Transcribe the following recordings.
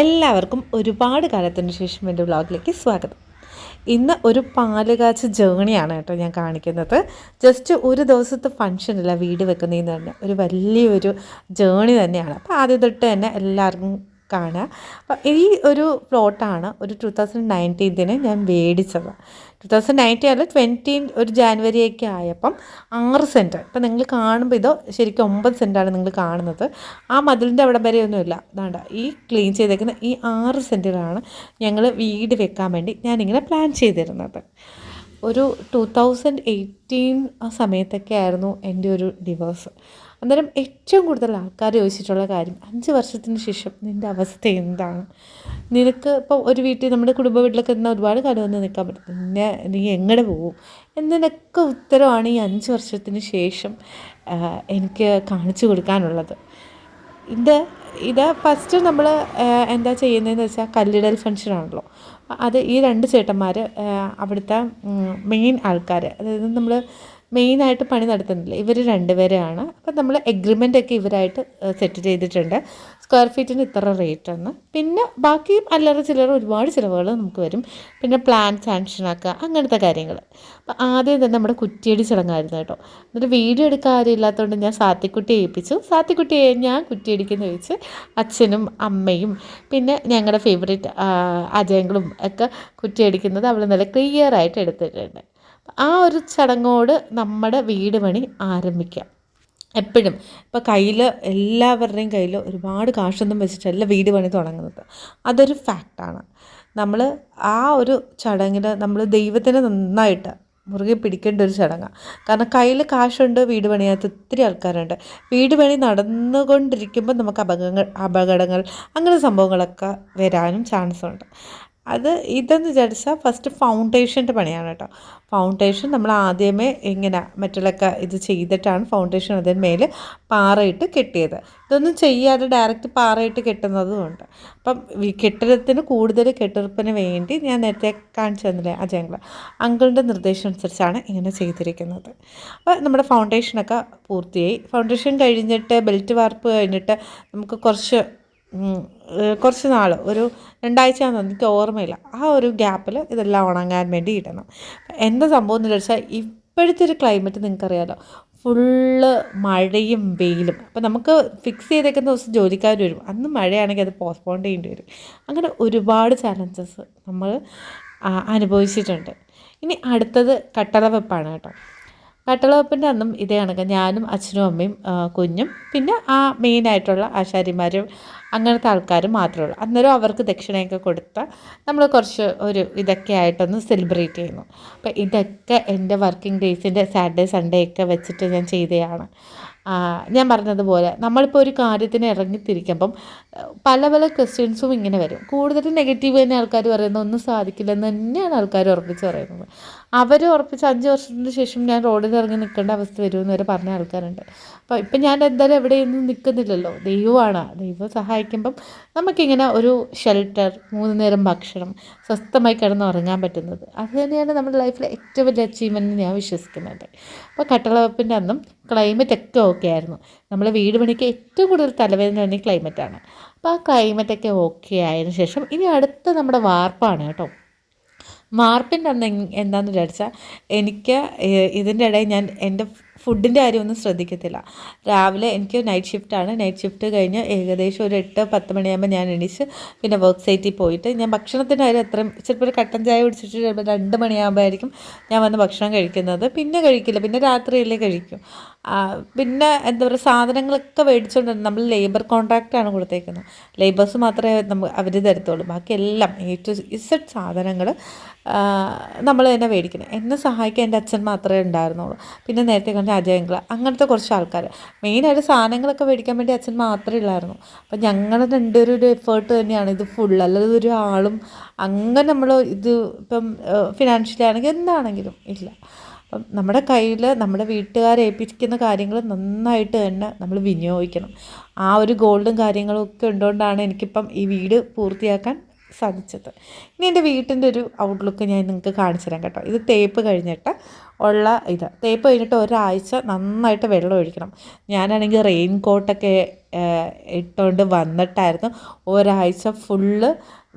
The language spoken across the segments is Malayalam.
എല്ലാവർക്കും ഒരുപാട് കാലത്തിന് ശേഷം എന്റെ വ്ളോഗിലേക്ക് സ്വാഗതം. ഇന്ന് ഒരു പാലുകാച്ച് ജേണിയാണ് കേട്ടോ ഞാൻ കാണിക്കുന്നത്. ജസ്റ്റ് ഒരു ദിവസത്തെ ഫങ്ഷനല്ല വീട് വെക്കുന്നതെന്ന് പറഞ്ഞാൽ ഒരു വലിയൊരു ജേണി തന്നെയാണ്. അപ്പോൾ ആദ്യം തൊട്ട് തന്നെ എല്ലാവർക്കും കാണുക അപ്പം ഈ ഒരു പ്ലോട്ടാണ് ഒരു ടു തൗസൻഡ് നയന്റീൻത്തിന് ഞാൻ മേടിച്ചത് ടു തൗസൻഡ് നയന്റീൻ അല്ല ട്വന്റീൻ ഒരു ജാനുവരിയൊക്കെ ആയപ്പം ആറ് സെന്റ് ഇപ്പം നിങ്ങൾ കാണുമ്പോൾ ഇതോ ശരിക്കും ഒമ്പത് സെന്റാണ് നിങ്ങൾ കാണുന്നത്. ആ മതിലിന്റെ അവിടെ വരെയൊന്നുമില്ല അതാണ്ട ഈ ക്ലീൻ ചെയ്തേക്കുന്ന ഈ ആറ് സെന്റിലാണ് ഞങ്ങൾ വീട് വെക്കാൻ വേണ്ടി ഞാനിങ്ങനെ പ്ലാൻ ചെയ്തിരുന്നത്. ഒരു ടു തൗസൻഡ് എയ്റ്റീൻ ആ സമയത്തൊക്കെ ആയിരുന്നു എന്റെ ഒരു ഡിവോഴ്സ് അന്നേരം ഏറ്റവും കൂടുതൽ ആൾക്കാർ ചോദിച്ചിട്ടുള്ള കാര്യം അഞ്ച് വർഷത്തിന് ശേഷം നിന്റെ അവസ്ഥ എന്താണ്? നിനക്ക് ഇപ്പോൾ ഒരു വീട്ടിൽ നമ്മുടെ കുടുംബ വീട്ടിലൊക്കെ നിന്നാൽ ഒരുപാട് കാലം വന്ന് നിൽക്കാൻ പറ്റും പിന്നെ നീ എങ്ങനെ പോകും എന്നതിനൊക്കെ ഉത്തരമാണ് ഈ അഞ്ച് വർഷത്തിന് ശേഷം എനിക്ക് കാണിച്ചു കൊടുക്കാനുള്ളത്. ഇത് ഇത് ഫസ്റ്റ് നമ്മൾ എന്താ ചെയ്യുന്നതെന്ന് വെച്ചാൽ കല്ലിടൽ ഫംഗ്ഷനാണല്ലോ അത് ഈ രണ്ട് ചേട്ടന്മാർ അവിടുത്തെ മെയിൻ ആൾക്കാർ അതായത് നമ്മൾ മെയിനായിട്ട് പണി നടത്തുന്നില്ല. ഇവർ രണ്ടുപേരെയാണ്. അപ്പം നമ്മൾ എഗ്രിമെന്റ് ഒക്കെ ഇവരായിട്ട് സെറ്റ് ചെയ്തിട്ടുണ്ട്. സ്ക്വയർ ഫീറ്റിന് ഇത്ര റേറ്റ് എന്ന് പിന്നെ ബാക്കി അല്ലറ ചില്ലറ ഒരുപാട് ചിലവുകൾ നമുക്ക് വരും. പിന്നെ പ്ലാൻ സാങ്ഷൻ ആക്കുക അങ്ങനത്തെ കാര്യങ്ങൾ അപ്പം ആദ്യം തന്നെ നമ്മുടെ കുറ്റിയടി ചടങ്ങായിരുന്നു കേട്ടോ. എന്നിട്ട് വീഡിയോ എടുക്കാൻ ആരുമില്ലാത്തതുകൊണ്ട് ഞാൻ സാത്തിക്കുട്ടിയെ ഏൽപ്പിച്ചു. സാത്തിക്കുട്ടിയെ ഞാൻ കുറ്റിയടിക്കുന്ന ചോദിച്ച് അച്ഛനും അമ്മയും പിന്നെ ഞങ്ങളുടെ ഫേവറേറ്റ് അജയങ്ങളും ഒക്കെ കുറ്റിയടിക്കുന്നത് അവൾ നല്ല ക്ലിയർ ആയിട്ട് എടുത്തിട്ടുണ്ട്. ആ ഒരു ചടങ്ങോട് നമ്മുടെ വീട് പണി ആരംഭിക്കാം. എപ്പോഴും. ഇപ്പോൾ കയ്യിൽ എല്ലാവരുടെയും കയ്യിൽ ഒരുപാട് കാശൊന്നും വെച്ചിട്ടല്ല വീട് പണി തുടങ്ങുന്നത്. അതൊരു ഫാക്റ്റാണ്. നമ്മൾ ആ ഒരു ചടങ്ങിൽ നമ്മൾ ദൈവത്തിന് നന്നായിട്ട് മുറുകെ പിടിക്കേണ്ട ഒരു ചടങ്ങാണ് കാരണം കയ്യിൽ കാശുണ്ട് വീട് പണിയാത്ത ഒത്തിരി ആൾക്കാരുണ്ട്. വീട് പണി നടന്നുകൊണ്ടിരിക്കുമ്പോൾ നമുക്ക് അപകടങ്ങൾ അപകടങ്ങൾ അങ്ങനെ സംഭവങ്ങളൊക്കെ വരാനും ചാൻസ് ഉണ്ട് അത് ഇതെന്ന് വിചാരിച്ചാൽ ഫസ്റ്റ് ഫൗണ്ടേഷന്റെ പണിയാണ് കേട്ടോ. ഫൗണ്ടേഷൻ നമ്മൾ ആദ്യമേ ഇങ്ങനെ മറ്റുള്ളൊക്കെ ഇത് ചെയ്തിട്ടാണ് ഫൗണ്ടേഷൻ അതിന് മേലെ പാറയിട്ട് കെട്ടിയത്. ഇതൊന്നും ചെയ്യാതെ ഡയറക്റ്റ് പാറയിട്ട് കെട്ടുന്നതുമുണ്ട് അപ്പം കെട്ടിടത്തിന് കൂടുതൽ കെട്ടിറപ്പിന് വേണ്ടി ഞാൻ നേരത്തെ കാണിച്ചു തന്നില്ലേ അജയങ്ങൾ അങ്കിളിന്റെ നിർദ്ദേശം അനുസരിച്ചാണ് ഇങ്ങനെ ചെയ്തിരിക്കുന്നത്. അപ്പോൾ നമ്മുടെ ഫൗണ്ടേഷനൊക്കെ പൂർത്തിയായി. ഫൗണ്ടേഷൻ കഴിഞ്ഞിട്ട് ബെൽറ്റ് വാർപ്പ് കഴിഞ്ഞിട്ട് നമുക്ക് കുറച്ച് കുറച്ച് നാൾ ഒരു രണ്ടാഴ്ചയാണെന്ന് എനിക്ക് ഓർമ്മയില്ല. ആ ഒരു ഗ്യാപ്പിൽ ഇതെല്ലാം ഉണങ്ങാൻ വേണ്ടി ഇടണം. എന്താ സംഭവം എന്ന് വെച്ചാൽ ഇപ്പോഴത്തെ ഒരു ക്ലൈമറ്റ് നിങ്ങൾക്കറിയാലോ ഫുള്ള് മഴയും വെയിലും. അപ്പോൾ നമുക്ക് ഫിക്സ് ചെയ്തേക്കുന്ന ദിവസം ജോലിക്കാർ വരും. അന്ന് മഴയാണെങ്കിൽ അത് പോസ്റ്റ്പോൺ ചെയ്യേണ്ടി വരും. അങ്ങനെ ഒരുപാട് ചാലഞ്ചസ് നമ്മൾ അനുഭവിച്ചിട്ടുണ്ട്. ഇനി അടുത്തത് കട്ടള വെപ്പാണ് കേട്ടോ. കട്ടളവെപ്പിന്റെ അന്നും ഇതേ കണക്ക്. ഞാനും അച്ഛനും അമ്മയും കുഞ്ഞും പിന്നെ ആ മെയിനായിട്ടുള്ള ആശാരിമാരും അങ്ങനത്തെ ആൾക്കാരും മാത്രമേ ഉള്ളൂ. അന്നേരം അവർക്ക് ദക്ഷിണയൊക്കെ കൊടുത്ത നമ്മൾ കുറച്ച് ഒരു ഇതൊക്കെ ആയിട്ടൊന്ന് സെലിബ്രേറ്റ് ചെയ്യുന്നു. അപ്പോൾ ഇതൊക്കെ എന്റെ വർക്കിംഗ് ഡേയ്സിന്റെ സാറ്റർഡേ സൺഡേ ഒക്കെ വെച്ചിട്ട് ഞാൻ ചെയ്തതാണ് ഞാൻ പറഞ്ഞതുപോലെ നമ്മളിപ്പോൾ ഒരു കാര്യത്തിന് ഇറങ്ങിത്തിരിക്കുമ്പം പല പല ക്വസ്റ്റ്യൻസും ഇങ്ങനെ വരും. കൂടുതൽ നെഗറ്റീവ് തന്നെ ആൾക്കാർ പറയുന്നത് ഒന്നും സാധിക്കില്ലെന്ന് തന്നെയാണ് ആൾക്കാർ ഉറപ്പിച്ച് പറയുന്നത്. അവർ ഉറപ്പിച്ച് അഞ്ച് വർഷത്തിന് ശേഷം ഞാൻ റോഡിൽ ഇറങ്ങി നിൽക്കേണ്ട അവസ്ഥ വരുമെന്ന് വരെ പറഞ്ഞ ആൾക്കാരുണ്ട്. അപ്പോൾ ഇപ്പം ഞാൻ എന്തായാലും എവിടെയൊന്നും നിൽക്കുന്നില്ലല്ലോ. ദൈവമാണ്. ദൈവം സഹായിക്കുമ്പം നമുക്കിങ്ങനെ ഒരു ഷെൽട്ടർ മൂന്ന് നേരം ഭക്ഷണം സ്വസ്ഥമായി കിടന്ന് ഉറങ്ങാൻ പറ്റുന്നത്. അത് തന്നെയാണ് നമ്മുടെ ലൈഫിലെ ഏറ്റവും വലിയ അച്ചീവ്മെന്റ് ഞാൻ വിശ്വസിക്കുന്നത്. അപ്പോൾ കട്ടളവപ്പിന്റെ അന്നും ക്ലൈമറ്റ് ഒക്കെ ഓക്കെ ആയിരുന്നു. നമ്മൾ വീട് പണിക്ക് ഏറ്റവും കൂടുതൽ തലവേദന തന്നെ ക്ലൈമറ്റാണ് അപ്പോൾ ആ ക്ലൈമറ്റൊക്കെ ഓക്കെ ആയതിനു ശേഷം ഇനി അടുത്ത നമ്മുടെ വാർപ്പാണ് കേട്ടോ. വാർപ്പിന്റെ അന്ന് എന്താണെന്ന് വിചാരിച്ചാൽ എനിക്ക് ഇതിന്റെ ഇടയിൽ ഞാൻ എന്റെ ഫുഡിന്റെ കാര്യമൊന്നും ശ്രദ്ധിക്കത്തില്ല. രാവിലെ എനിക്ക് നൈറ്റ് ഷിഫ്റ്റാണ് നൈറ്റ് ഷിഫ്റ്റ് കഴിഞ്ഞ് ഏകദേശം ഒരു എട്ട് പത്ത് മണിയാകുമ്പോൾ ഞാൻ എണീച്ച് പിന്നെ വർക്ക് സൈറ്റിൽ പോയിട്ട് ഞാൻ ഭക്ഷണത്തിന്റെ കാര്യം അത്രയും ചിലപ്പോൾ ഒരു കട്ടൻ ചായ കുടിച്ചിട്ട് ചിലപ്പോൾ രണ്ട് മണിയാകുമ്പോഴായിരിക്കും ഞാൻ വന്ന് ഭക്ഷണം കഴിക്കുന്നത്. പിന്നെ കഴിക്കില്ല. പിന്നെ രാത്രിയല്ലേ കഴിക്കും. പിന്നെ എന്താ പറയുക സാധനങ്ങളൊക്കെ മേടിച്ചുകൊണ്ട് നമ്മൾ ലേബർ കോൺട്രാക്റ്റാണ് കൊടുത്തേക്കുന്നത്. ലേബേഴ്സ് മാത്രമേ നമ്മൾ അവർ തരത്തുള്ളൂ. ബാക്കി എല്ലാം എ ടു ഇസഡ് സാധനങ്ങൾ നമ്മൾ തന്നെ മേടിക്കണം. എന്നെ സഹായിക്കാൻ എന്റെ അച്ഛൻ മാത്രമേ ഉണ്ടായിരുന്നുള്ളൂ. പിന്നെ നേരത്തെ കണ്ട അജയങ്കള അങ്ങനത്തെ കുറച്ച് ആൾക്കാർ മെയിനായിട്ട് സാധനങ്ങളൊക്കെ മേടിക്കാൻ വേണ്ടി അച്ഛൻ മാത്രമേ ഉള്ളായിരുന്നു അപ്പം ഞങ്ങൾ രണ്ടുപേരും ഒരു എഫേർട്ട് തന്നെയാണ്. ഇത് ഫുൾ അല്ലാതെ ഒരു ആളും അങ്ങനെ നമ്മൾ ഇത് ഇപ്പം ഫിനാൻഷ്യലി ആണെങ്കിൽ എന്താണെങ്കിലും ഇല്ല. നമ്മുടെ കയ്യിൽ നമ്മുടെ വീട്ടുകാരെ ഏൽപ്പിക്കുന്ന കാര്യങ്ങൾ നന്നായിട്ട് തന്നെ നമ്മൾ വിനിയോഗിക്കണം. ആ ഒരു ഗോൾഡും കാര്യങ്ങളും ഒക്കെ ഉണ്ടുകൊണ്ടാണ് എനിക്കിപ്പം ഈ വീട് പൂർത്തിയാക്കാൻ സാധിച്ചത്. ഇനി എന്റെ വീട്ടിന്റെ ഒരു ഔട്ട്ലുക്ക് ഞാൻ നിങ്ങൾക്ക് കാണിച്ചു തരാം കേട്ടോ. ഇത് തേപ്പ് കഴിഞ്ഞിട്ട് ഉള്ള ഇത്. തേപ്പ് കഴിഞ്ഞിട്ട് ഒരാഴ്ച നന്നായിട്ട് വെള്ളം ഒഴിക്കണം. ഞാനാണെങ്കിൽ റെയിൻ കോട്ടൊക്കെ ഇട്ടുകൊണ്ട് വന്നിട്ടായിരുന്നു. ഒരാഴ്ച ഫുള്ള്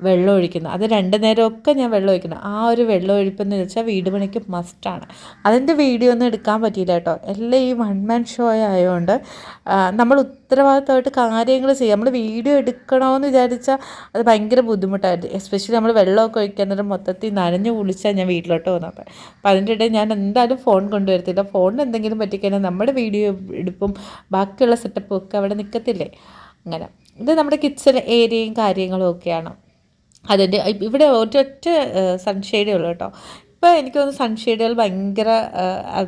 വെള്ളം ഒഴിക്കുന്നത് അത് രണ്ട് നേരമൊക്കെ ഞാൻ വെള്ളം ഒഴിക്കണം ആ ഒരു വെള്ളം ഒഴിപ്പെന്ന് വെച്ചാൽ വീട് പണിക്ക് മസ്റ്റാണ് അതിന്റെ വീഡിയോ ഒന്നും എടുക്കാൻ പറ്റിയില്ല കേട്ടോ. എല്ലാം ഈ വൺ മാൻ ഷോ ആയതുകൊണ്ട് നമ്മൾ ഉത്തരവാദിത്തമായിട്ട് കാര്യങ്ങൾ ചെയ്യുക നമ്മൾ വീഡിയോ എടുക്കണമെന്ന് വിചാരിച്ചാൽ അത് ഭയങ്കര ബുദ്ധിമുട്ടായിരുന്നു എസ്പെഷ്യലി നമ്മൾ വെള്ളമൊക്കെ ഒഴിക്കുന്നത് മൊത്തത്തിൽ നനഞ്ഞു കുളിച്ചാൽ ഞാൻ വീട്ടിലോട്ട് പോകുന്നത്. അപ്പോൾ അതിന്റെ ഇടയിൽ ഞാൻ എന്തായാലും ഫോൺ കൊണ്ടുവരത്തില്ല. ഫോണിന് എന്തെങ്കിലും പറ്റിക്കഴിഞ്ഞാൽ നമ്മുടെ വീഡിയോ എടുപ്പും ബാക്കിയുള്ള സെറ്റപ്പും ഒക്കെ അവിടെ നിൽക്കത്തില്ലേ അങ്ങനെ. ഇത് നമ്മുടെ കിച്ചൺ ഏരിയയും കാര്യങ്ങളും ഒക്കെയാണ്. അതിന്റെ ഇവിടെ ഒറ്റൊറ്റ സൺഷെയ്ഡേ ഉള്ളൂ കേട്ടോ. ഇപ്പോൾ എനിക്ക് തോന്നുന്നു സൺഷെയ്ഡുകൾ ഭയങ്കര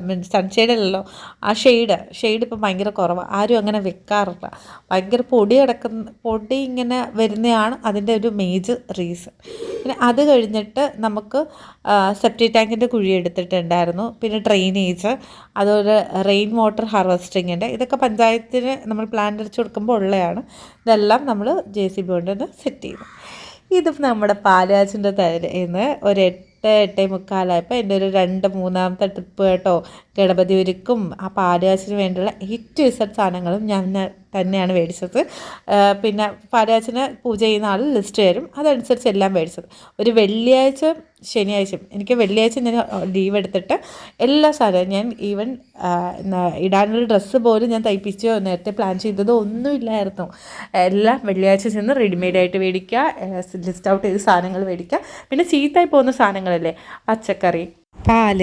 മീൻസ് സൺഷെയ്ഡല്ലല്ലോ ആ ഷെയ്ഡ് ഷെയ്ഡ് ഇപ്പം ഭയങ്കര കുറവാണ് ആരും അങ്ങനെ വെക്കാറില്ല. ഭയങ്കര പൊടി അടക്കുന്ന പൊടി ഇങ്ങനെ വരുന്നതാണ് അതിന്റെ ഒരു മേജർ റീസൺ പിന്നെ അത് കഴിഞ്ഞിട്ട് നമുക്ക് സെപ്റ്റി ടാങ്കിന്റെ കുഴി എടുത്തിട്ടുണ്ടായിരുന്നു. പിന്നെ ഡ്രെയിനേജ് അതുപോലെ റെയിൻ വാട്ടർ ഹാർവെസ്റ്റിങ്ങിന്റെ ഇതൊക്കെ പഞ്ചായത്തിന് നമ്മൾ പ്ലാൻ അടിച്ചു കൊടുക്കുമ്പോൾ ഉള്ളതാണ്. ഇതെല്ലാം നമ്മൾ ജെ സി ബി കൊണ്ടുതന്നെ സെറ്റ് ചെയ്തു. ഇത് നമ്മുടെ പാലാച്ചിന്റെ തലേന്ന് ഒരു എട്ട് എട്ടേ മുക്കാലായപ്പോൾ എന്റെ ഒരു രണ്ട് മൂന്നാമത്തെ ട്രിപ്പ് കേട്ടോ. ഗണപതി ഒരുക്കും ആ പാലാച്ചിന് വേണ്ടിയുള്ള ഏറ്റവും ഇസഡ് സാധനങ്ങളും ഞാൻ തന്നെയാണ് മേടിച്ചത്. പിന്നെ പാരാച്ചന് പൂജ ചെയ്യുന്ന ആൾ ലിസ്റ്റ് തരും. അതനുസരിച്ച് എല്ലാം മേടിച്ചത്. ഒരു വെള്ളിയാഴ്ച ശനിയാഴ്ചയും. എനിക്ക് വെള്ളിയാഴ്ച ഞാൻ ലീവ് എടുത്തിട്ട് എല്ലാ സാധനവും ഞാൻ ഈവൻ ഇടാനുള്ള ഡ്രസ്സ് പോലും ഞാൻ തയ്പ്പിച്ചോ നേരത്തെ പ്ലാൻ ചെയ്തതോ ഒന്നുമില്ലായിരുന്നു എല്ലാം വെള്ളിയാഴ്ച ചെന്ന് റെഡിമെയ്ഡായിട്ട് മേടിക്കുക ലിസ്റ്റ് ഔട്ട് ചെയ്ത് സാധനങ്ങൾ മേടിക്കുക പിന്നെ ചീത്തായി പോകുന്ന സാധനങ്ങളല്ലേ? പച്ചക്കറി. പാൽ.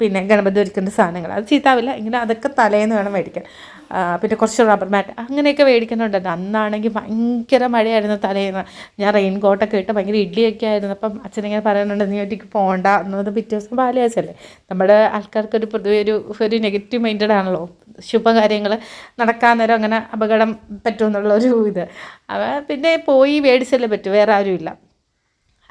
പിന്നെ ഗണപതി ഒരുക്കുന്ന സാധനങ്ങൾ. അത് ചീത്താവില്ല. ഇങ്ങനെ അതൊക്കെ തലേന്ന് വേണം മേടിക്കാൻ. പിന്നെ കുറച്ച് റബ്ബർ മാറ്റ് അങ്ങനെയൊക്കെ മേടിക്കുന്നുണ്ടല്ലോ അന്നാണെങ്കിൽ ഭയങ്കര മഴയായിരുന്നു തലേന്ന്. ഞാൻ റെയിൻ കോട്ടൊക്കെ ഇട്ട് ഭയങ്കര ഇഡ്ഡലിയൊക്കെ ആയിരുന്നു. അപ്പം അച്ഛനിങ്ങനെ പറയുന്നുണ്ട് നീ ഒറ്റയ്ക്ക് പോകണ്ട എന്നത് പിറ്റേ ദിവസം പാലയാച്ചല്ലേ നമ്മുടെ ആൾക്കാർക്കൊരു പൊതുവെ ഒരു ഒരു നെഗറ്റീവ് മൈൻഡഡ് ആണല്ലോ. ശുഭകാര്യങ്ങൾ നടക്കാൻ നേരം അങ്ങനെ അപകടം പറ്റുമെന്നുള്ള ഒരു ഇത്. അവ പിന്നെ പോയി മേടിച്ചല്ലേ പറ്റൂ വേറെ ആരുമില്ല.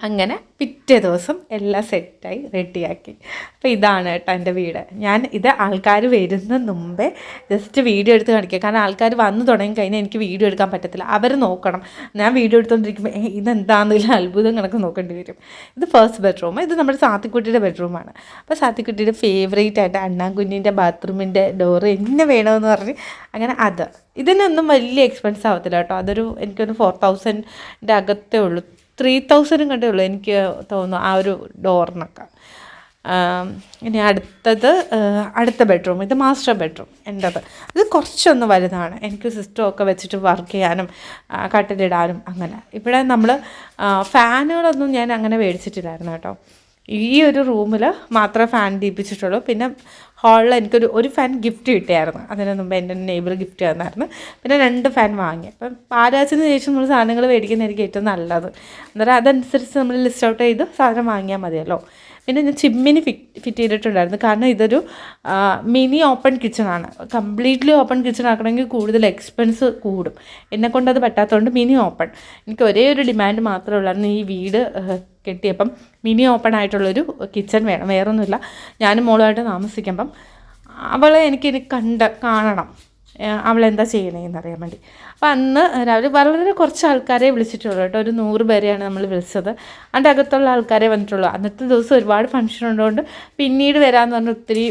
അങ്ങനെ പിറ്റേ ദിവസം എല്ലാം സെറ്റായി റെഡിയാക്കി. അപ്പോൾ ഇതാണ് കേട്ടോ എന്റെ വീട്. ഞാൻ ഇത് ആൾക്കാർ വരുന്ന മുമ്പേ ജസ്റ്റ് വീഡിയോ എടുത്ത് കാണിക്കുക കാരണം ആൾക്കാർ വന്നു തുടങ്ങി കഴിഞ്ഞാൽ എനിക്ക് വീഡിയോ എടുക്കാൻ പറ്റത്തില്ല. അവർ നോക്കണം. ഞാൻ വീഡിയോ എടുത്തുകൊണ്ടിരിക്കുമ്പോൾ ഇതെന്താണെന്നില്ല അത്ഭുതം കണക്ക് നോക്കേണ്ടി വരും. ഇത് ഫസ്റ്റ് ബെഡ്റൂം ഇത് നമ്മുടെ സാത്തിക്കുട്ടിയുടെ ബെഡ്റൂമാണ് അപ്പോൾ സാത്തിക്കുട്ടിയുടെ ഫേവറേറ്റ് ആയിട്ട് അണ്ണാൻകുഞ്ഞിന്റെ ബാത്റൂമിന്റെ ഡോറ് എന്നെ വേണമെന്ന് പറഞ്ഞ് അങ്ങനെ അത്. ഇതിനൊന്നും വലിയ എക്സ്പെൻസ് ആവത്തില്ല കേട്ടോ. അതൊരു എനിക്കൊരു ഫോർ തൗസൻഡിന്റെ അകത്തേ ഉള്ളൂ. ത്രീ തൗസൻഡും കണ്ടേ ഉള്ളൂ എനിക്ക് തോന്നുന്നു ആ ഒരു ഡോറിനൊക്കെ ഇനി അടുത്തത് അടുത്ത ബെഡ്റൂം ഇത് മാസ്റ്റർ ബെഡ്റൂം എന്റെത് അത് കുറച്ചൊന്ന് വലുതാണ്. എനിക്ക് സിസ്റ്റമൊക്കെ വെച്ചിട്ട് വർക്ക് ചെയ്യാനും കട്ടിലിടാനും അങ്ങനെ. ഇവിടെ നമ്മൾ ഫാനുകളൊന്നും ഞാൻ അങ്ങനെ മേടിച്ചിട്ടില്ലായിരുന്നു കേട്ടോ. ഈ ഒരു റൂമിൽ മാത്രമേ ഫാൻ ദീപിച്ചിട്ടുള്ളൂ. പിന്നെ ഹാളിൽ എനിക്കൊരു ഒരു ഫാൻ ഗിഫ്റ്റ് കിട്ടിയായിരുന്നു. അതിന് മുമ്പ് എന്റെ നെയ്ബർ ഗിഫ്റ്റ് തന്നായിരുന്നു. പിന്നെ രണ്ട് ഫാൻ വാങ്ങി. അപ്പം പാരാച്ചിന് ശേഷം നമ്മൾ സാധനങ്ങൾ മേടിക്കുന്നതായിരിക്കും ഏറ്റവും നല്ലത്. അന്നേരം അതനുസരിച്ച് നമ്മൾ ലിസ്റ്റ് ഔട്ട് ചെയ്ത് സാധനം വാങ്ങിയാൽ മതിയല്ലോ. പിന്നെ ഞാൻ ചിമ്മിന് ഫിറ്റ് ഫിറ്റ് ചെയ്തിട്ടുണ്ടായിരുന്നു. കാരണം ഇതൊരു മിനി ഓപ്പൺ കിച്ചണാണ് കംപ്ലീറ്റ്ലി ഓപ്പൺ കിച്ചൺ ആക്കണമെങ്കിൽ കൂടുതൽ എക്സ്പെൻസ് കൂടും. എന്നെ കൊണ്ട് അത് പറ്റാത്തതുകൊണ്ട് മിനി ഓപ്പൺ എനിക്ക് ഒരേ ഒരു ഡിമാൻഡ് മാത്രമേ ഉള്ളായിരുന്നു. ഈ വീട് കെട്ടിയപ്പം മിനി ഓപ്പൺ ആയിട്ടുള്ളൊരു കിച്ചൺ വേണം. വേറൊന്നുമില്ല. ഞാനും മോളുമായിട്ട് താമസിക്കുമ്പം അവളെ എനിക്കിനി കണ്ട് കാണണം. അവളെന്താ ചെയ്യണേന്ന് അറിയാൻ വേണ്ടി. അപ്പം അന്ന് രാവിലെ വളരെ കുറച്ച് ആൾക്കാരെ വിളിച്ചിട്ടുള്ളൂ കേട്ടോ. ഒരു നൂറ് പേരെയാണ് നമ്മൾ വിളിച്ചത്. അതിന്റെ അകത്തുള്ള ആൾക്കാരെ വന്നിട്ടുള്ളൂ. അന്നത്തെ ദിവസം ഒരുപാട് ഫംഗ്ഷൻ ഉള്ളതുകൊണ്ട് പിന്നീട് വരാമെന്ന് പറഞ്ഞ ഒത്തിരി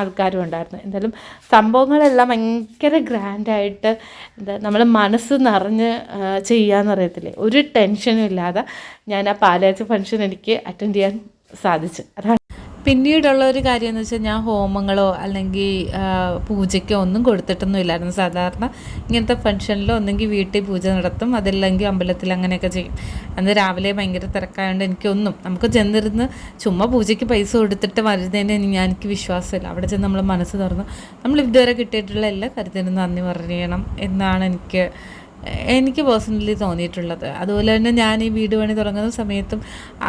ആൾക്കാരും ഉണ്ടായിരുന്നു. എന്തായാലും സംഭവങ്ങളെല്ലാം ഭയങ്കര ഗ്രാൻഡായിട്ട് എന്താ നമ്മൾ മനസ്സ് നിറഞ്ഞ് ചെയ്യാമെന്ന് അറിയത്തില്ലേ? ഒരു ടെൻഷനും ഇല്ലാതെ ഞാൻ ആ പാലാച്ച ഫംഗ്ഷൻ എനിക്ക് അറ്റൻഡ് ചെയ്യാൻ സാധിച്ചു. അതാണ് പിന്നീടുള്ള ഒരു കാര്യം എന്ന് വെച്ചാൽ ഞാൻ ഹോമങ്ങളോ അല്ലെങ്കിൽ പൂജയ്ക്കോ ഒന്നും കൊടുത്തിട്ടൊന്നും ഇല്ലായിരുന്നു സാധാരണ ഇങ്ങനത്തെ ഫംഗ്ഷനിലോ ഒന്നെങ്കിൽ വീട്ടിൽ പൂജ നടത്തും അതല്ലെങ്കിൽ അമ്പലത്തിൽ അങ്ങനെയൊക്കെ ചെയ്യും. അന്ന് രാവിലെ ഭയങ്കര തിരക്കായതുകൊണ്ട് എനിക്കൊന്നും നമുക്ക് ചെന്നിരുന്ന് ചുമ്മാ പൂജയ്ക്ക് പൈസ കൊടുത്തിട്ട് വരുന്നതിന് ഞാൻ എനിക്ക് വിശ്വാസമില്ല. അവിടെ ചെന്ന് നമ്മൾ മനസ്സ് തുറന്നു നമ്മൾ ഇതുവരെ കിട്ടിയിട്ടുള്ള എല്ലാ കാര്യത്തിനും നന്ദി പറയണം എന്നാണ് എനിക്ക് എനിക്ക് പേഴ്സണലി തോന്നിയിട്ടുള്ളത്. അതുപോലെ തന്നെ ഞാൻ ഈ വീട് പണി തുടങ്ങുന്ന സമയത്തും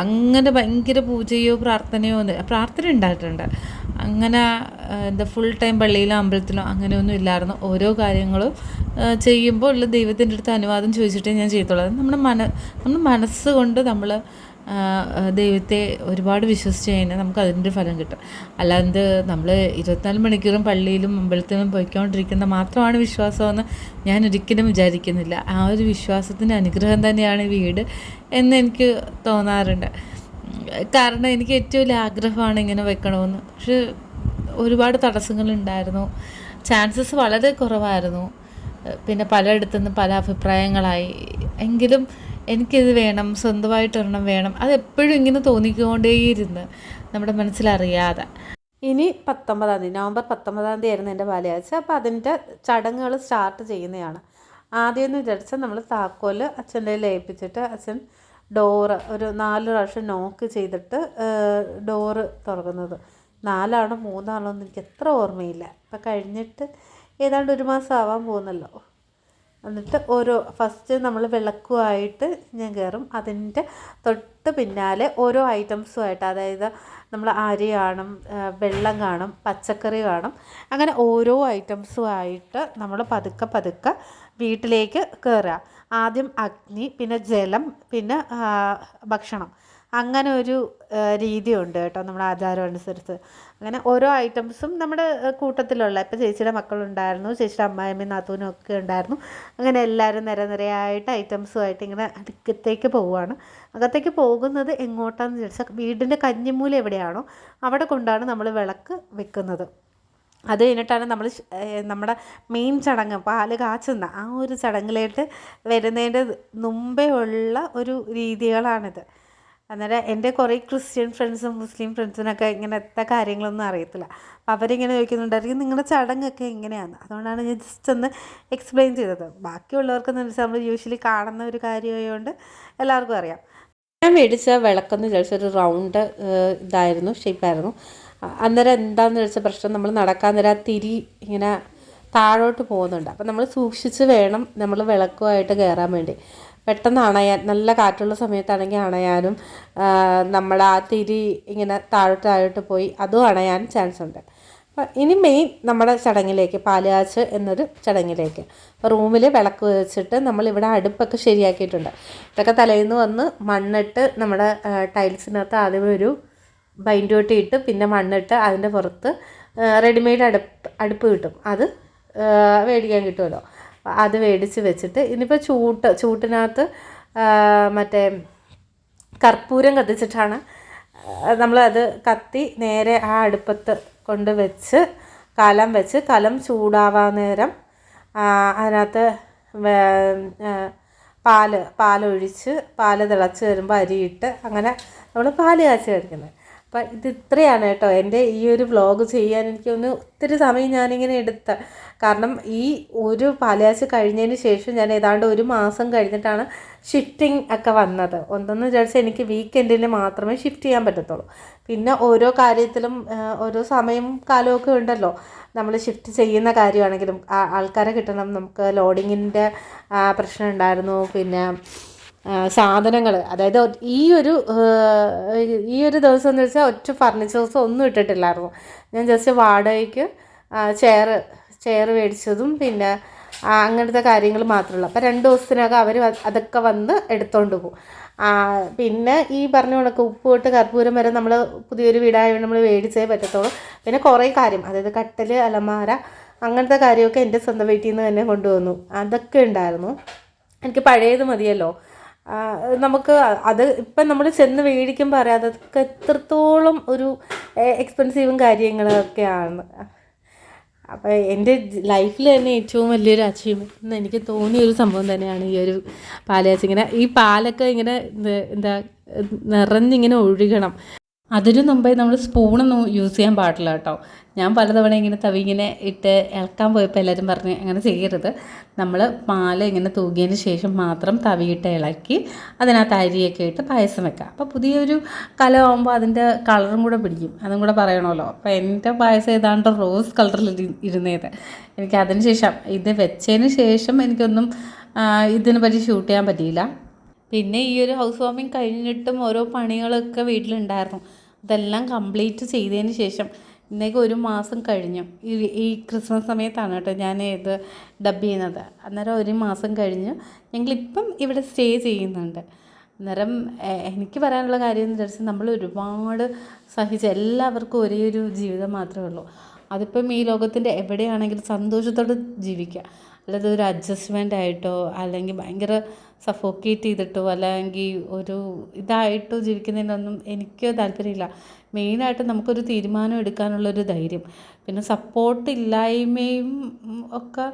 അങ്ങനെ ഭയങ്കര പൂജയോ പ്രാർത്ഥനയോ ഒന്നും പ്രാർത്ഥന ഉണ്ടായിട്ടുണ്ട്. അങ്ങനെ എന്താ ഫുൾ ടൈം പള്ളിയിലോ അമ്പലത്തിലോ അങ്ങനെയൊന്നും ഇല്ലായിരുന്നു. ഓരോ കാര്യങ്ങളും ചെയ്യുമ്പോൾ ഉള്ള ദൈവത്തിന്റെ അടുത്ത് അനുവാദം ചോദിച്ചിട്ടേ ഞാൻ ചെയ്യത്തുള്ളൂ നമ്മുടെ മന നമ്മുടെ മനസ്സുകൊണ്ട് നമ്മൾ ദൈവത്തെ ഒരുപാട് വിശ്വസിച്ച് കഴിഞ്ഞാൽ നമുക്ക് അതിന്റെ ഫലം കിട്ടും. അല്ലാതെ നമ്മൾ ഇരുപത്തിനാല് മണിക്കൂറും പള്ളിയിലും അമ്പലത്തിലും പോയിക്കൊണ്ടിരിക്കുന്ന മാത്രമാണ് വിശ്വാസമെന്ന് ഞാൻ ഒരിക്കലും വിചാരിക്കുന്നില്ല. ആ ഒരു വിശ്വാസത്തിന്റെ അനുഗ്രഹം തന്നെയാണ് വീട് എന്ന് എനിക്ക് തോന്നാറുണ്ട്. കാരണം എനിക്ക് ഏറ്റവും വലിയ ആഗ്രഹമാണ് ഇങ്ങനെ വെക്കണമെന്ന്. പക്ഷെ ഒരുപാട് തടസ്സങ്ങളുണ്ടായിരുന്നു. ചാൻസസ് വളരെ കുറവായിരുന്നു. പിന്നെ പലയിടത്തുനിന്ന് പല അഭിപ്രായങ്ങളായി. എങ്കിലും എനിക്കിത് വേണം സ്വന്തമായിട്ടൊരെണ്ണം വേണം. അതെപ്പോഴും ഇങ്ങനെ തോന്നിക്കൊണ്ടേയിരുന്ന് നമ്മുടെ മനസ്സിലറിയാതെ. ഇനി പത്തൊമ്പതാം തീയതി നവംബർ പത്തൊമ്പതാം തീയതി ആയിരുന്നു എന്റെ ബാലയാഴ്ച അപ്പോൾ അതിന്റെ ചടങ്ങുകൾ സ്റ്റാർട്ട് ചെയ്യുന്നതാണ്. ആദ്യം എന്ന് വിചാരിച്ചാൽ നമ്മൾ താക്കോൽ അച്ഛന്റെ ലയിപ്പിച്ചിട്ട് അച്ഛൻ ഡോറ് ഒരു നാല് പ്രാവശ്യം നോക്ക് ചെയ്തിട്ട് ഡോറ് തുറക്കുന്നത്. നാലാണോ മൂന്നാണോ എന്ന് എനിക്ക് എത്ര ഓർമ്മയില്ല. അപ്പം കഴിഞ്ഞിട്ട് ഏതാണ്ട് ഒരു മാസം ആവാൻ പോകുന്നല്ലോ. എന്നിട്ട് ഓരോ ഫസ്റ്റ് നമ്മൾ വിളക്കുമായിട്ട് ഞാൻ കയറും അതിന്റെ തൊട്ട് പിന്നാലെ ഓരോ ഐറ്റംസുമായിട്ട് അതായത് നമ്മൾ അരി കാണും വെള്ളം കാണും പച്ചക്കറി കാണും. അങ്ങനെ ഓരോ ഐറ്റംസുമായിട്ട് നമ്മൾ പതുക്കെ പതുക്കെ വീട്ടിലേക്ക് കയറുക ആദ്യം അഗ്നി പിന്നെ ജലം പിന്നെ ഭക്ഷണം. അങ്ങനെ ഒരു രീതിയുണ്ട് കേട്ടോ നമ്മുടെ ആചാരം അനുസരിച്ച്. അങ്ങനെ ഓരോ ഐറ്റംസും നമ്മുടെ കൂട്ടത്തിലുള്ള ഇപ്പോൾ ചേച്ചിയുടെ മക്കളുണ്ടായിരുന്നു ചേച്ചിയുടെ അമ്മായിയമ്മയും നാത്തൂനും ഒക്കെ ഉണ്ടായിരുന്നു. അങ്ങനെ എല്ലാവരും നിര നിരയായിട്ട് ഐറ്റംസുമായിട്ട് ഇങ്ങനെ അടുക്കത്തേക്ക് പോവുകയാണ്. അകത്തേക്ക് പോകുന്നത് എങ്ങോട്ടാന്ന് ചോദിച്ചാൽ വീടിന്റെ കഞ്ഞിമൂല എവിടെയാണോ അവിടെ കൊണ്ടാണ് നമ്മൾ വിളക്ക് വെക്കുന്നത്. അത് കഴിഞ്ഞിട്ടാണ് നമ്മൾ നമ്മുടെ മെയിൻ ചടങ്ങ് പാൽ കാച്ചുന്ന ആ ഒരു ചടങ്ങിലേക്ക് വരുന്നതിന്റെ മുമ്പേ ഉള്ള ഒരു രീതികളാണിത്. അന്നേരം എന്റെ കുറേ ക്രിസ്ത്യൻ ഫ്രണ്ട്സും മുസ്ലിം ഫ്രണ്ട്സിനൊക്കെ ഇങ്ങനത്തെ കാര്യങ്ങളൊന്നും അറിയത്തില്ല. അപ്പോൾ അവരിങ്ങനെ ചോദിക്കുന്നുണ്ടായിരിക്കും നിങ്ങളുടെ ചടങ്ങൊക്കെ എങ്ങനെയാണ്? അതുകൊണ്ടാണ് ഞാൻ ജസ്റ്റ് ഒന്ന് എക്സ്പ്ലെയിൻ ചെയ്തത്. ബാക്കിയുള്ളവർക്കെന്ന് വെച്ചാൽ നമ്മൾ യൂഷ്വലി കാണുന്ന ഒരു കാര്യമായതുകൊണ്ട് എല്ലാവർക്കും അറിയാം. ഞാൻ മേടിച്ച വിളക്കെന്ന് ഒരു റൗണ്ട് ഇതായിരുന്നു ഷേപ്പായിരുന്നു അന്നേരം എന്താണെന്ന് ചോദിച്ച പ്രശ്നം നമ്മൾ നടക്കാൻ നേരം തിരി ഇങ്ങനെ താഴോട്ട് പോകുന്നുണ്ട്. അപ്പം നമ്മൾ സൂക്ഷിച്ച് വേണം നമ്മൾ വിളക്കുമായിട്ട് കയറാൻ വേണ്ടി. പെട്ടെന്ന് അണയാൻ നല്ല കാറ്റുള്ള സമയത്താണെങ്കിൽ അണയാനും നമ്മൾ ആ തിരി ഇങ്ങനെ താഴോട്ട് താഴോട്ട് പോയി അതും അണയാൻ ചാൻസ് ഉണ്ട്. അപ്പം ഇനി മെയിൻ നമ്മുടെ ചടങ്ങിലേക്ക് പാലുകാച്ച് എന്നൊരു ചടങ്ങിലേക്ക്. അപ്പോൾ റൂമിൽ വിളക്ക് വെച്ചിട്ട് നമ്മളിവിടെ അടുപ്പൊക്കെ ശരിയാക്കിയിട്ടുണ്ട്. ഇതൊക്കെ തലേന്ന് വന്ന് മണ്ണിട്ട് നമ്മുടെ ടൈൽസിനകത്ത് ആദ്യമേ ഒരു ബൈൻഡ് ഒട്ടി ഇട്ട് പിന്നെ മണ്ണിട്ട് അതിന്റെ പുറത്ത് റെഡിമെയ്ഡ് അടുപ്പ് അടുപ്പ് കിട്ടും. അത് മേടിക്കാൻ കിട്ടുമല്ലോ അത് മേടിച്ച് വെച്ചിട്ട് ഇനിയിപ്പോൾ ചൂട്ട് ചൂട്ടിനകത്ത് മറ്റേ കർപ്പൂരം കത്തിച്ചിട്ടാണ് നമ്മളത് കത്തി നേരെ ആ അടുപ്പത്ത് കൊണ്ട് വെച്ച് കലം വെച്ച് കലം ചൂടാവാൻ നേരം അതിനകത്ത് പാൽ പാലൊഴിച്ച് പാൽ തിളച്ച് വരുമ്പോൾ അരിയിട്ട് അങ്ങനെ നമ്മൾ പാൽ കാച്ചി കഴിക്കുന്നത്. അപ്പം ഇത് ഇത്രയാണ് കേട്ടോ എന്റെ ഈ ഒരു വ്ളോഗ് ചെയ്യാൻ എനിക്കൊന്ന് ഒത്തിരി സമയം ഞാനിങ്ങനെ എടുത്ത. കാരണം ഈ ഒരു പാലുകാച്ച് കഴിഞ്ഞതിന് ശേഷം ഞാൻ ഏതാണ്ട് ഒരു മാസം കഴിഞ്ഞിട്ടാണ് ഷിഫ്റ്റിംഗ് ഒക്കെ വന്നത്. ഒന്നെന്ന് വിചാരിച്ചാൽ എനിക്ക് വീക്കെൻഡിൽ മാത്രമേ ഷിഫ്റ്റ് ചെയ്യാൻ പറ്റത്തുള്ളൂ. പിന്നെ ഓരോ കാര്യത്തിലും ഓരോ സമയം കാലമൊക്കെ ഉണ്ടല്ലോ. നമ്മൾ ഷിഫ്റ്റ് ചെയ്യുന്ന കാര്യമാണെങ്കിലും ആൾക്കാരെ കിട്ടണം. നമുക്ക് ലോഡിങ്ങിന്റെ പ്രശ്നം ഉണ്ടായിരുന്നു. പിന്നെ സാധനങ്ങൾ അതായത് ഈ ഒരു ഈ ഒരു ദിവസം എന്ന് വെച്ചാൽ ഒറ്റ ഫർണിച്ചേഴ്സ് ഒന്നും ഇട്ടിട്ടില്ലായിരുന്നു. ഞാൻ ജസ്റ്റ് വാടകയ്ക്ക് ചെയർ ചെയർ മേടിച്ചതും പിന്നെ അങ്ങനത്തെ കാര്യങ്ങൾ മാത്രമുള്ളൂ അപ്പോൾ രണ്ട് ദിവസത്തിനകം അവർ അതൊക്കെ വന്ന് എടുത്തോണ്ട് പോകും. പിന്നെ ഈ പറഞ്ഞ കണക്ക് ഉപ്പ് തൊട്ട് കർപ്പൂരം വരെ നമ്മൾ പുതിയൊരു വീടായതുകൊണ്ട് നമ്മൾ മേടിച്ചേ പറ്റത്തുള്ളൂ. പിന്നെ കുറേ കാര്യം. അതായത് കട്ടൽ അലമാര അങ്ങനത്തെ കാര്യമൊക്കെ എന്റെ സ്വന്തം വീട്ടിൽ നിന്ന് തന്നെ കൊണ്ടുവന്നു. അതൊക്കെ ഉണ്ടായിരുന്നു. എനിക്ക് പഴയത് മതിയല്ലോ. നമുക്ക് അത് ഇപ്പം നമ്മൾ ചെന്ന് മേടിക്കുമ്പോൾ അറിയാം അതൊക്കെ എത്രത്തോളം ഒരു എക്സ്പെൻസീവും കാര്യങ്ങളൊക്കെയാണ് അപ്പോൾ എന്റെ ലൈഫിൽ തന്നെ ഏറ്റവും വലിയൊരു അച്ചീവ്മെന്റ് എന്ന് എനിക്ക് തോന്നിയ ഒരു സംഭവം തന്നെയാണ് ഈ ഒരു പാലാച്ചിങ്ങനെ ഈ പാലൊക്കെ ഇങ്ങനെ എന്താ നിറഞ്ഞിങ്ങനെ ഒഴുകണം. അതിനു മുമ്പേ നമ്മൾ സ്പൂണൊന്നും യൂസ് ചെയ്യാൻ പാടില്ല കേട്ടോ. ഞാൻ പലതവണ ഇങ്ങനെ തവി ഇങ്ങനെ ഇട്ട് ഇളക്കാൻ പോയപ്പോൾ എല്ലാവരും പറഞ്ഞ് അങ്ങനെ ചെയ്യരുത്. നമ്മൾ പാൽ ഇങ്ങനെ തൂകിയതിന് ശേഷം മാത്രം തവിയിട്ട് ഇളക്കി അതിനകത്ത് അരിയൊക്കെ ഇട്ട് പായസം വെക്കുക അപ്പോൾ പുതിയൊരു കലമാകുമ്പോൾ അതിന്റെ കളറും കൂടെ പിടിക്കും. അതും കൂടെ പറയണമല്ലോ അപ്പോൾ എന്റെ പായസം ഏതാണ്ട് റോസ് കളറിൽ ഇരുന്നേത്. എനിക്ക് അതിന് ശേഷം ഇത് വെച്ചതിന് ശേഷം എനിക്കൊന്നും ഇതിനെ പറ്റി ഷൂട്ട് ചെയ്യാൻ പറ്റിയില്ല. പിന്നെ ഈ ഒരു ഹൗസ് വാമിങ് കഴിഞ്ഞിട്ടും ഓരോ പണികളൊക്കെ വീട്ടിലുണ്ടായിരുന്നു. അതെല്ലാം കംപ്ലീറ്റ് ചെയ്തതിന് ശേഷം ഇന്നേക്ക് ഒരു മാസം കഴിഞ്ഞു. ഈ ഈ ക്രിസ്മസ് സമയത്താണ് കേട്ടോ ഞാൻ ഇത് ഡബ് ചെയ്യുന്നത്. അന്നേരം ഒരു മാസം കഴിഞ്ഞ്. ഞങ്ങളിപ്പം ഇവിടെ സ്റ്റേ ചെയ്യുന്നുണ്ട്. അന്നേരം എനിക്ക് പറയാനുള്ള കാര്യം എന്ന് വെച്ചാൽ നമ്മൾ ഒരുപാട് സഹിച്ച് എല്ലാവർക്കും ഒരേ ഒരു ജീവിതം മാത്രമേ ഉള്ളൂ. അതിപ്പം ഈ ലോകത്തിന്റെ എവിടെയാണെങ്കിലും സന്തോഷത്തോടെ ജീവിക്കുക. അല്ലാതെ ഒരു അഡ്ജസ്റ്റ്മെന്റ് ആയിട്ടോ അല്ലെങ്കിൽ ഭയങ്കര സഫോക്കേറ്റ് ചെയ്തിട്ടോ അല്ലെങ്കിൽ ഒരു ഇതായിട്ടോ ജീവിക്കുന്നതിനൊന്നും എനിക്ക് താല്പര്യമില്ല. മെയിനായിട്ട് നമുക്കൊരു തീരുമാനം എടുക്കാനുള്ളൊരു ധൈര്യം. പിന്നെ സപ്പോർട്ട് ഇല്ലായ്മയും ഒക്കെ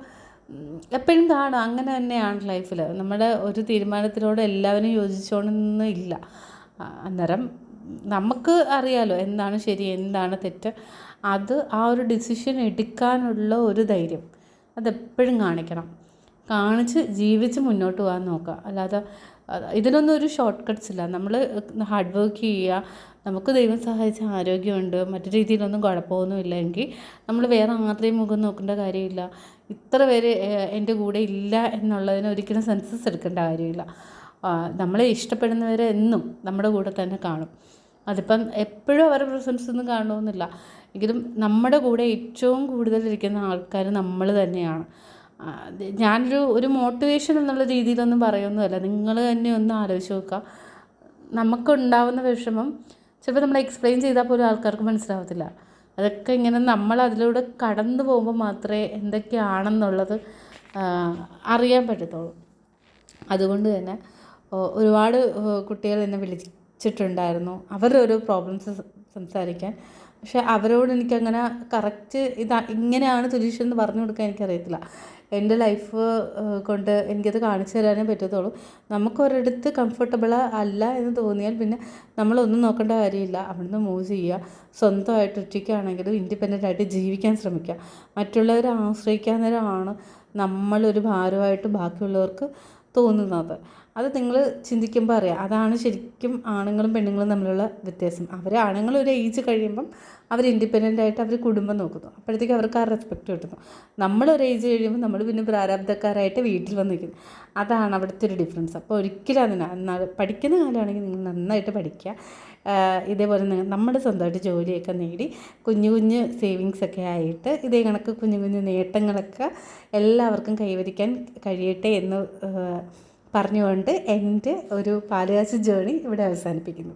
എപ്പോഴും കാണും. അങ്ങനെ തന്നെയാണ് ലൈഫിൽ നമ്മുടെ ഒരു തീരുമാനത്തിനോട് എല്ലാവരും യോജിച്ചോണമെന്ന് ഇല്ല. അന്നേരം നമുക്ക് അറിയാലോ എന്താണ് ശരി എന്താണ് തെറ്റ്. അത് ആ ഒരു ഡിസിഷൻ എടുക്കാനുള്ള ഒരു ധൈര്യം. അതെപ്പോഴും കാണിക്കണം. കാണിച്ച് ജീവിച്ച് മുന്നോട്ട് പോകാൻ നോക്കുക. അല്ലാതെ ഇതിനൊന്നും ഒരു ഷോർട്ട് കട്ട്സ് ഇല്ല. നമ്മൾ ഹാർഡ് വർക്ക് ചെയ്യുക. നമുക്ക് ദൈവം സഹായിച്ച ആരോഗ്യമുണ്ട്. മറ്റു രീതിയിലൊന്നും കുഴപ്പമൊന്നും ഇല്ലെങ്കിൽ നമ്മൾ വേറെ ആരുടെയും മുഖം നോക്കേണ്ട കാര്യമില്ല. ഇത്ര പേര് എന്റെ കൂടെ ഇല്ല എന്നുള്ളതിന് ഒരിക്കലും സെൻസസ് എടുക്കേണ്ട കാര്യമില്ല. നമ്മളെ ഇഷ്ടപ്പെടുന്നവരെ എന്നും നമ്മുടെ കൂടെ തന്നെ കാണും. അതിപ്പം എപ്പോഴും അവരുടെ പ്രസൻസ് ഒന്നും കാണണമെന്നില്ല. എങ്കിലും നമ്മുടെ കൂടെ ഏറ്റവും കൂടുതൽ ഇരിക്കുന്ന ആൾക്കാർ നമ്മൾ തന്നെയാണ്. ഞാനൊരു ഒരു മോട്ടിവേഷൻ എന്നുള്ള രീതിയിലൊന്നും പറയുന്നതല്ല. നിങ്ങൾ തന്നെ ഒന്ന് ആലോചിച്ച് നോക്കുക. നമുക്കുണ്ടാവുന്ന വിഷമം ചിലപ്പോൾ നമ്മൾ എക്സ്പ്ലെയിൻ ചെയ്താൽ പോലും ആൾക്കാർക്ക് മനസ്സിലാവത്തില്ല. അതൊക്കെ ഇങ്ങനെ നമ്മൾ അതിലൂടെ കടന്നു പോകുമ്പോൾ മാത്രമേ എന്തൊക്കെയാണെന്നുള്ളത് അറിയാൻ പറ്റത്തുള്ളൂ. അതുകൊണ്ട് തന്നെ ഒരുപാട് കുട്ടികൾ എന്നെ വിളിച്ചിട്ടുണ്ടായിരുന്നു. അവരുടെ ഒരു പ്രോബ്ലംസ് സംസാരിക്കാൻ. പക്ഷെ അവരോട് എനിക്കങ്ങനെ കറക്റ്റ് ഇതാ ഇങ്ങനെയാണ് സൊല്യൂഷൻ എന്ന് പറഞ്ഞു കൊടുക്കാൻ എനിക്കറിയത്തില്ല. എന്റെ ലൈഫ് കൊണ്ട് എനിക്കത് കാണിച്ചു തരാനേ പറ്റത്തുള്ളൂ. നമുക്ക് ഒരിടത്ത് കംഫർട്ടബിൾ അല്ല എന്ന് തോന്നിയാൽ പിന്നെ നമ്മളൊന്നും നോക്കേണ്ട കാര്യമില്ല. അവിടുന്ന് മൂവ് ചെയ്യുക. സ്വന്തമായിട്ട് ഒറ്റയ്ക്കാണെങ്കിലും ഇൻഡിപെൻഡന്റ് ആയിട്ട് ജീവിക്കാൻ ശ്രമിക്കുക. മറ്റുള്ളവരെ ആശ്രയിക്കാൻ നേരമാണ് നമ്മളൊരു ഭാരമായിട്ട് ബാക്കിയുള്ളവർക്ക് തോന്നുന്നത്. അത് നിങ്ങൾ ചിന്തിക്കുമ്പോൾ അറിയാം. അതാണ് ശരിക്കും ആണുങ്ങളും പെണ്ണുങ്ങളും തമ്മിലുള്ള വ്യത്യാസം. അവർ ആണുങ്ങൾ ഒരു ഏജ് കഴിയുമ്പം അവർ ഇൻഡിപെൻഡന്റ് ആയിട്ട് അവർ കുടുംബം നോക്കുന്നു. അപ്പോഴത്തേക്ക് അവർക്ക് ആ റെസ്പെക്റ്റ് കിട്ടുന്നു. നമ്മൾ ഒരു ഏജ് കഴിയുമ്പോൾ നമ്മൾ പിന്നെ പ്രാരാബ്ധക്കാരായിട്ട് വീട്ടിൽ വന്ന് നിൽക്കുന്നു. അതാണ് അവിടുത്തെ ഒരു ഡിഫറൻസ് അപ്പോൾ ഒരിക്കലും അതിന് പഠിക്കുന്ന കാലമാണെങ്കിൽ നിങ്ങൾ നന്നായിട്ട് പഠിക്കുക. ഇതേപോലെ നമ്മുടെ സ്വന്തമായിട്ട് ജോലിയൊക്കെ നേടി കുഞ്ഞു കുഞ്ഞു സേവിങ്സ് ഒക്കെ ആയിട്ട് ഇതേ കണക്ക് കുഞ്ഞു കുഞ്ഞു നേട്ടങ്ങളൊക്കെ എല്ലാവർക്കും കൈവരിക്കാൻ കഴിയട്ടെ എന്ന് പറഞ്ഞുകൊണ്ട് എന്റെ ഒരു പാലുകാച്ച ജേണി ഇവിടെ അവസാനിപ്പിക്കുന്നു.